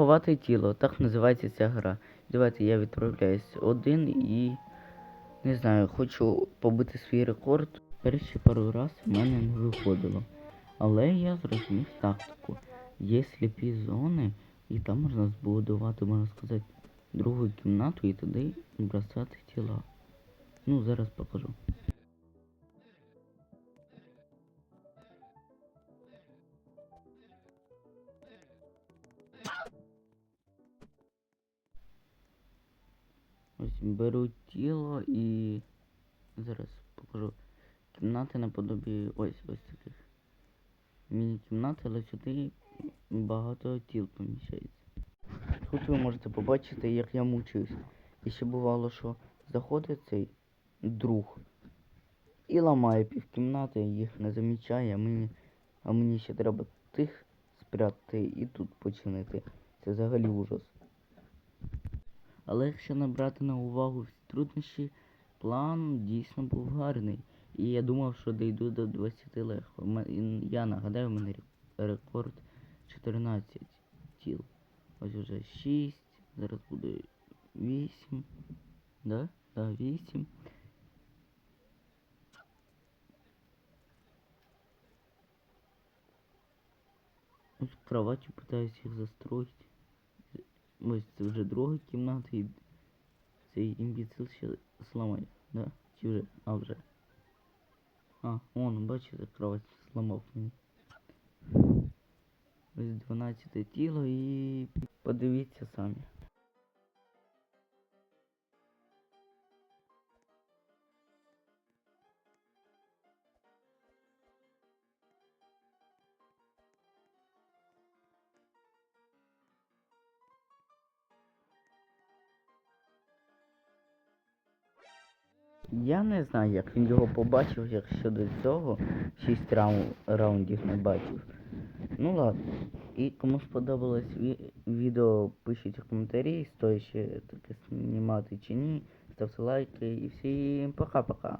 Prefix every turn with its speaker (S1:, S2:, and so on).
S1: заховати тіло. Так називається ця гра. Давайте я відправляюсь один і. Не знаю, хочу побити свій рекорд. Перші пару раз в мене не виходило. Але я зрозумів тактику. Є сліпі зони, і там можна збудувати, можна сказати, другу кімнату і туди бросати тіла. Ну, зараз покажу. Ось беру тіло і зараз покажу. Кімнати наподобі ось ось таких. Міні-кімнати, але сюди багато тіл поміщається. Тут ви можете побачити, як я мучуюсь. І ще бувало, що заходить цей друг і ламає півкімнати, їх не замічає, а мені, а мені ще треба тих спрятати і тут починити. Це взагалі ужас. Але якщо набрати на увагу всі труднощі, план дійсно був гарний. І я думав, що дійду до 20 легко. Я нагадаю, у мене рекорд 14 тіл. Ось уже 6, зараз буде 8. Да? Да, 8. Ось кроватью пытаюсь їх застроїти. Ось це вже друга кімната і цей імбіцил ще зламає, да? Чи вже? А вже. А, он, бачите, кровать зламав мені. Ось 12 тіло і подивіться самі. Я не знаю, як він його побачив, якщо до цього 6 рау- раундів не бачив. Ну ладно. І кому сподобалось ві- відео, пишіть у коментарі, стоїть ще таке знімати чи ні. Ставте лайки і всім пока-пока.